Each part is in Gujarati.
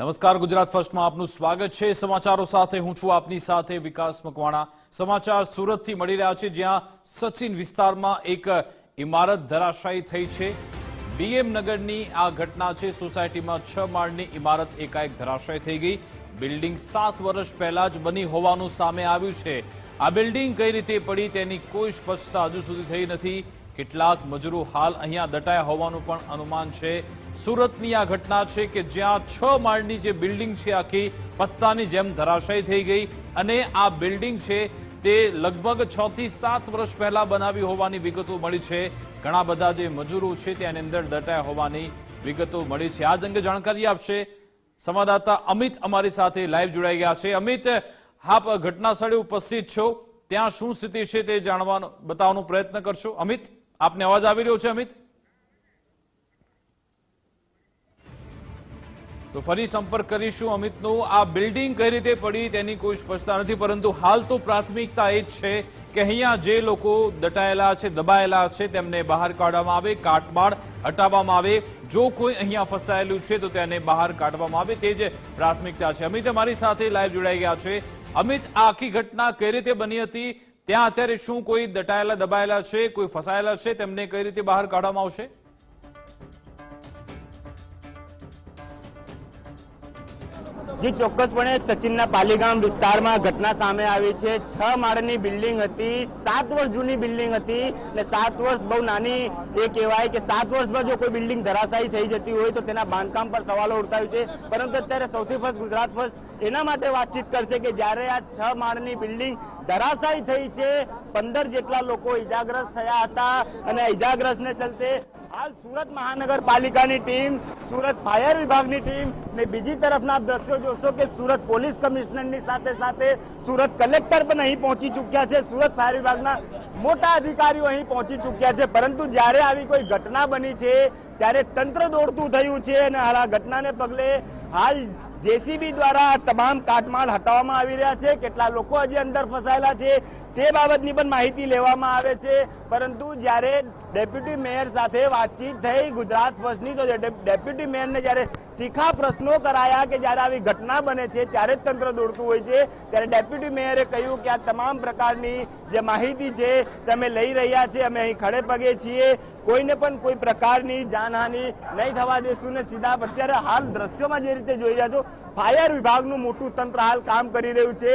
નમસ્કાર, ગુજરાત ફર્સ્ટમાં આપનું સ્વાગત છે. સમાચારો સાથે હું છું આપની સાથે વિકાસ મકવાણા. સમાચાર સુરતથી મળી રહ્યા છે, જ્યાં સચિન વિસ્તારમાં એક ઇમારત ધરાશાયી થઈ છે. બીએમ નગરની આ ઘટના છે. સોસાયટીમાં છ માળની ઇમારત એકાએક ધરાશાયી થઈ ગઈ. બિલ્ડિંગ સાત વર્ષ પહેલા જ બની હોવાનું સામે આવ્યું છે. આ બિલ્ડિંગ કઈ રીતે પડી તેની કોઈ સ્પષ્ટતા હજુ સુધી થઈ નથી. કેટલાક મજૂરો હાલ અહીંયા દટાયા હોવાનું પણ અનુમાન છે. સુરતની આ ઘટના છે કે જ્યાં છ માળની જે બિલ્ડિંગ છે આખી પત્તાની જેમ ધરાશય થઈ ગઈ અને આ બિલ્ડિંગ છે તે લગભગ છ થી સાત વર્ષ પહેલા બનાવી હોવાની વિગતો મળી છે. ઘણા બધા જે મજૂરો છે તેની અંદર દટાયા હોવાની વિગતો મળી છે. આ જ અંગે જાણકારી આપશે સંવાદદાતા અમિત અમારી સાથે લાઈવ જોડાઈ ગયા છે. અમિત, આપ ઘટના સ્થળે ઉપસ્થિત છો. ત્યાં શું સ્થિતિ છે તે જાણવાનો, બતાવવાનો પ્રયત્ન કરશો? અમિત, આપને અવાજ આવી રહ્યો છે, અમિત? તો ફરી સંપર્ક કરીશું અમિતનું. આ બિલ્ડિંગ કઈ રીતે પડી તેની કોઈ સ્પષ્ટતા નથી, પરંતુ હાલ તો પ્રાથમિકતા એ જ છે કે અહીંયા જે લોકો દટાયેલા છે, દબાયેલા છે, તેમને બહાર કાઢવામાં આવે, કાટમાળ હટાવવામાં આવે. જો કોઈ અહીંયા ફસાયેલું છે તો તેને બહાર કાઢવામાં આવે. તે જ પ્રાથમિકતા છે. અમિત અમારી સાથે લાઈવ જોડાઈ ગયા છે. અમિત, આ આખી ઘટના કઈ રીતે બની હતી? ત્યાં અત્યારે શું કોઈ દટાયેલા, દબાયેલા છે, કોઈ ફસાયેલા છે? તેમને કઈ રીતે બહાર કાઢવામાં આવશે? જી ચોક્કસપણે સચિનના પાલીગામ વિસ્તારમાં ઘટના સામે આવી છે. છ માળની બિલ્ડિંગ હતી, સાત વર્ષ જૂની બિલ્ડિંગ હતી અને સાત વર્ષ બહુ નાની એ કહેવાય કે સાત વર્ષમાં જો કોઈ બિલ્ડિંગ ધરાશાયી થઈ જતી હોય તો તેના બાંધકામ પર સવાલો ઉઠાવ્યું છે. પરંતુ અત્યારે સૌથી ફર્સ્ટ ગુજરાત ફર્સ્ટ એના માટે વાતચીત કરશે કે જ્યારે આ છ માળની બિલ્ડિંગ ધરાશાયી થઈ છે. પંદર જેટલા લોકો ઇજાગ્રસ્ત થયા હતા અને ઇજાગ્રસ્તને ચલતે હાલ સુરત મહાનગરપાલિકાની ટીમ, સુરત ફાયર વિભાગની ટીમ ને બીજી તરફના દ્રશ્યો જોશો કે સુરત પોલીસ કમિશનરની સાથે સાથે સુરત કલેક્ટર પણ અહીં પહોંચી ચૂક્યા છે. સુરત ફાયર વિભાગના મોટા અધિકારીઓ અહીં પહોંચી ચૂક્યા છે. પરંતુ જ્યારે આવી કોઈ ઘટના બની છે, ત્યારે તંત્ર દોડતું થયું છે અને આ ઘટનાને પગલે હાલ જેસીબી દ્વારા તમામ કાટમાળ હટાવવામાં આવી રહ્યા છે. કેટલા લોકો હજી અંદર ફસાયેલા છે? તે બાબતની પણ માહિતી લેવામાં આવે છે. પરંતુ જ્યારે ડેપ્યુટી મેયર સાથે વાતચીત થઈ ગુજરાત ફર્સ્ટની તો ડેપ્યુટી મેયરને જ્યારે તીખા પ્રશ્નો કરાયા કે જ્યારે આવી ઘટના બને છે, ત્યારે જ તંત્ર દોડતું હોય છે. ત્યારે ડેપ્યુટી મેયરે કહ્યું કે આ તમામ પ્રકારની જે માહિતી છે, તમે લઈ રહ્યા છે, અમે અહીં ખડે પગે છીએ. કોઈને પણ કોઈ પ્રકારની જાનહાનિ નહીં થવા દેશું ને સીધા અત્યારે હાલ દ્રશ્યોમાં જે રીતે જોઈ રહ્યા છો, ફાયર વિભાગનું મોટું તંત્ર હાલ કામ કરી રહ્યું છે.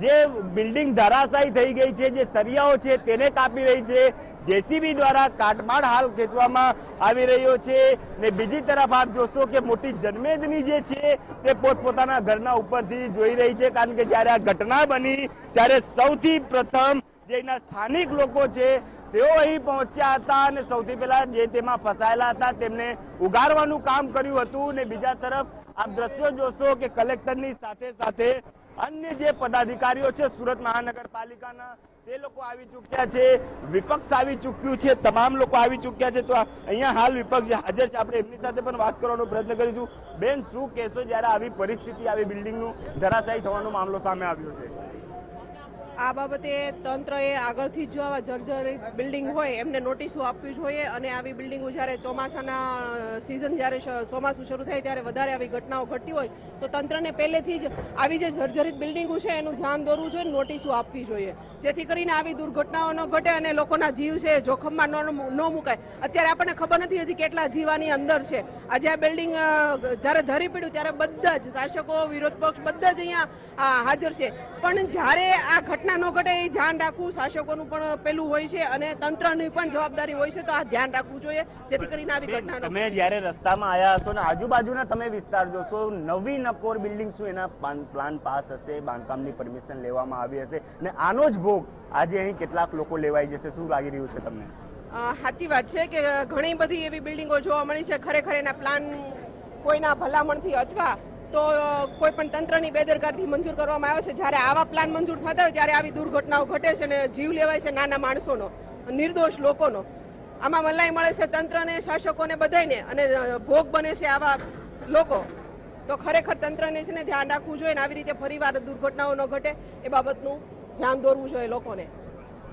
જે બિલ્ડિંગ ધરાશાયી થઈ ગઈ છે, જે સરિયાઓ છે, તેને કાપી રહી છે. જેસીબી દ્વારા કાટમાળ હાલ ખેંચવામાં આવી રહ્યો છે. ને બીજી તરફ આપ જોશો કે મોટી જન્મેદની જે છે, તે પોતપોતાના ઘરના ઉપરથી જોઈ રહી છે. કારણ કે જ્યારે આ ઘટના બની, ત્યારે સૌથી પ્રથમ જે એના સ્થાનિક લોકો છે, તેઓ અહીં પહોંચ્યા હતા અને સૌથી પહેલા જે તેમાં ફસાયેલા હતા, તેમને ઉગારવાનું કામ કર્યું હતું. ને બીજા તરફ આપ દ્રશ્યો જોશો કે કલેક્ટરની સાથે સાથે અન્ય જે પદાધિકારીઓ છે, સુરત મહાનગરપાલિકાના, તે લોકો આવી ચૂક્યા છે, વિપક્ષ આવી ચૂક્યું છે, તમામ લોકો આવી ચૂક્યા છે. તો અહીંયા હાલ વિપક્ષ હાજર છે, આપણે એમની સાથે પણ વાત કરવાનો પ્રયત્ન કરીશું. બેન, શું કહેશો જ્યારે આવી પરિસ્થિતિ, આવી બિલ્ડિંગનું ધરાશાયી થવાનો મામલો સામે આવ્યો છે? આ બાબતે તંત્રએ આગળથી જ આવા જર્જર બિલ્ડિંગ હોય, એમને નોટિસો આપવી જોઈએ અને આવી બિલ્ડિંગો જ્યારે ચોમાસાના સિઝન જ્યારે ચોમાસું શરૂ થાય ત્યારે વધારે આવી ઘટનાઓ ઘટતી હોય, તો તંત્રને પહેલેથી જ આવી જે જર્જરિત બિલ્ડિંગો છે એનું ધ્યાન દોરવું જોઈએ, નોટિસો આપવી જોઈએ. જેથી કરીને આવી દુર્ઘટનાઓ ન ઘટે અને લોકોના જીવ છે જોખમમાં ન મુકાય. અત્યારે આપણને ખબર નથી હજી કેટલા જીવાની અંદર છે. આજે આ બિલ્ડિંગ જ્યારે ધરી પડ્યું ત્યારે બધા જ શાસકો, વિરોધ પક્ષ બધા જ અહીંયા હાજર છે. પણ જ્યારે આ ઘટના ન ઘટે એ ધ્યાન રાખવું શાસકોનું પણ પેલું હોય છે અને તંત્રની પણ જવાબદારી હોય છે તો આ ધ્યાન રાખવું જોઈએ જેથી કરીને આવી ઘટના તમે જ્યારે રસ્તામાં આવ્યા હશો ને આજુબાજુના તમે વિસ્તાર જોશો નવી નકોર બિલ્ડિંગ શું એના પ્લાન પાસ હશે બાંધકામની પરમિશન લેવામાં આવી હશે ને આનો જ ભોગ આજે અહીં કેટલાક લોકો લેવાઈ જશે શું લાગી રહ્યું છે તમને? સાચી વાત છે કે ઘણી બધી એવી બિલ્ડિંગો જોવા મળી છે ખરેખર એના પ્લાન કોઈના ભલામણથી અથવા તો કોઈ પણ તંત્રની બેદરકારીથી મંજૂર કરવામાં આવે છે. જ્યારે આવા પ્લાન મંજૂર થતા હોય, ત્યારે આવી દુર્ઘટનાઓ ઘટે છે અને જીવ લેવાય છે નાના માણસોનો, નિર્દોષ લોકોનો. આમાં મલાઈ મળે છે તંત્રને, શાસકોને બધાને અને ભોગ બને છે આવા લોકો. તો ખરેખર તંત્રને છે ને ધ્યાન રાખવું જોઈએ અને આવી રીતે ફરીવાર દુર્ઘટનાઓ ન ઘટે, એ બાબતનું ધ્યાન દોરવું જોઈએ લોકોને.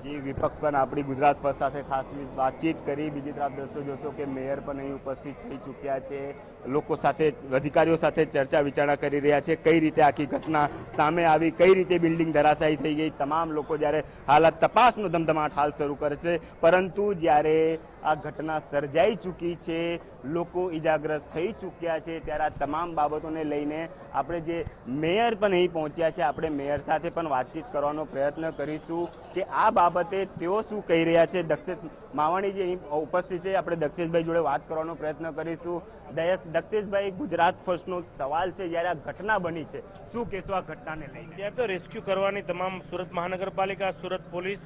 જી, વિપક્ષ પણ આપણી ગુજરાત ફર્સ્ટ સાથે ખાસ વાતચીત કરી. બીજી તરફ દ્રશ્યો જોશો કે મેયર પણ અહીં ઉપસ્થિત થઈ ચૂક્યા છે. લોકો સાથે, અધિકારીઓ સાથે ચર્ચા વિચારણા કરી રહ્યા છે, કઈ રીતે આખી ઘટના સામે આવી, કઈ રીતે બિલ્ડિંગ ધરાશાયી થઈ ગઈ. તમામ લોકો જ્યારે હાલત તપાસનો ધમધમાટ હાલ શરૂ કરશે. પરંતુ જ્યારે આ ઘટના સર્જાઈ ચૂકી છે, લોકો ઈજાગ્રસ્ત થઈ ચૂક્યા છે, ત્યારે આ તમામ બાબતોને લઈને આપણે જે મેયર પણ અહીં પહોંચ્યા છે, આપણે મેયર સાથે પણ વાતચીત કરવાનો પ્રયત્ન કરીશું કે આ બાબતે તેઓ શું કહી રહ્યા છે. દક્ષેશ માવાણી જે અહીં ઉપસ્થિત છે, આપણે દક્ષેશભાઈ જોડે વાત કરવાનો પ્રયત્ન કરીશું. દક્ષેશભાઈ ગુજરાત ફર્સ્ટનો સવાલ છે જ્યારે આ ઘટના બની છે શું કહેશો આ ઘટનાને લઈને? ત્યાં તો રેસ્ક્યુ કરવાની તમામ સુરત મહાનગરપાલિકા સુરત પોલીસ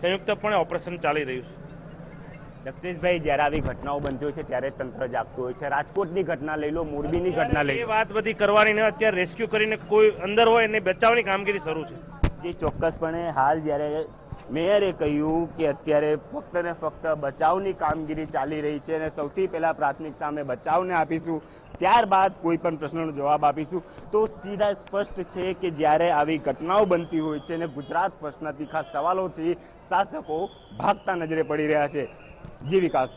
સંયુક્તપણે ઓપરેશન ચાલી રહ્યું છે. દક્ષેશભાઈ જ્યારે આવી ઘટનાઓ બનતી હોય છે ત્યારે તંત્ર જાગતું હોય છે. રાજકોટની ઘટના લઈ લો મોરબીની ઘટના લઈ એ વાત બધી કરવાની ને અત્યારે રેસ્ક્યુ કરીને કોઈ અંદર હોય એને બચાવવાની કામગીરી શરૂ છે. જે ચોક્કસપણે હાલ જ્યારે મેયરે કહ્યું કે અત્યારે ફક્ત ને ફક્ત બચાવની કામગીરી ચાલી રહી છે અને સૌથી પહેલાં પ્રાથમિકતા અમે બચાવને આપીશું. ત્યારબાદ કોઈ પણ પ્રશ્નનો જવાબ આપીશું. તો સીધા સ્પષ્ટ છે કે જ્યારે આવી ઘટનાઓ બનતી હોય છે અને ગુજરાત ફર્સ્ટના તીખા સવાલોથી શાસકો ભાગતા નજરે પડી રહ્યા છે. જી વિકાસ.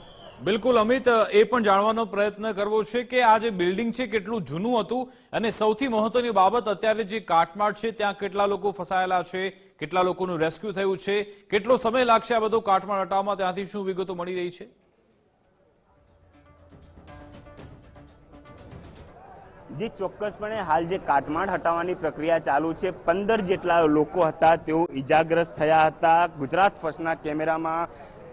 બિલકુલ અમિત, એ પણ જાણવાનો પ્રયત્ન કરવો છે કે આ જે બિલ્ડિંગ છે કેટલું જૂનું હતું અને સૌથી મહત્વની બાબત અત્યારે જે કાટમાળ છે, ત્યાં કેટલા લોકો ફસાયેલા છે, કેટલા લોકોનું રેસ્ક્યુ થયું છે, કેટલો સમય લાગશે આ બધો કાટમાળ હટાવવામાં, ત્યાંથી શું વિગતો મળી રહી છે? જે, ચોક્કસપણે હાલ જે કાટમાળ હટાવવાની પ્રક્રિયા ચાલુ છે, પંદર જેટલા લોકો હતા, તેઓ ઈજાગ્રસ્ત થયા હતા. ગુજરાત ફર્સ્ટના કેમેરામાં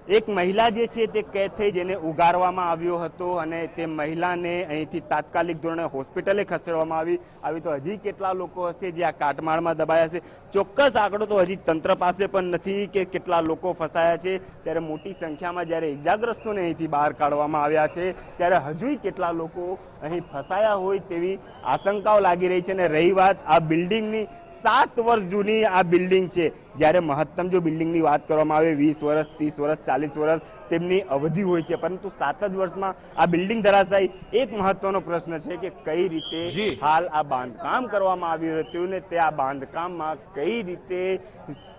એક મહિલા જે છે તે કેદ થઈ જેને ઉગારવામાં આવ્યો હતો અને તે મહિલાને અહીંથી તાત્કાલિક ધોરણે હોસ્પિટલે ખસેડવામાં આવી. આવી તો હજી કેટલા લોકો હશે જે આ કાટમાળમાં દબાયા છે? ચોક્કસ આંકડો તો હજી તંત્ર પાસે પણ નથી કે કેટલા લોકો ફસાયા છે. ત્યારે મોટી સંખ્યામાં જ્યારે ઇજાગ્રસ્તોને અહીંથી બહાર કાઢવામાં આવ્યા છે, ત્યારે હજુય કેટલા લોકો અહીં ફસાયા હોય તેવી આશંકાઓ લાગી રહી છે અને રહી વાત આ બિલ્ડિંગની સાત વર્ષ જૂની આ બિલ્ડિંગ છે. જ્યારે મહત્તમ જો બિલ્ડિંગની વાત કરવામાં આવે વીસ વર્ષ ત્રીસ વર્ષ ચાલીસ વર્ષ તેમની અવધિ હોય છે. પરંતુ સાત જ વર્ષમાં આ બિલ્ડિંગ ધરાશાય. એક મહત્વનો પ્રશ્ન છે કે કઈ રીતે હાલ આ બાંધકામ કરવામાં આવ્યું હતું ને તે આ બાંધકામમાં કઈ રીતે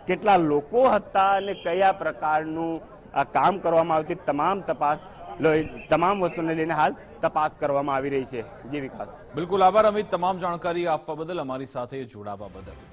કેટલા લોકો હતા અને કયા પ્રકારનું આ કામ કરવામાં આવતી તમામ તપાસ તમામ વસ્તુને લઈને હાલ તપાસ કરવામાં આવી રહી છે. જે વિકાસ. બિલકુલ આભાર અમિત. તમામ જાણકારી આપવા બદલ અમારી સાથે જોડાવા બદલ.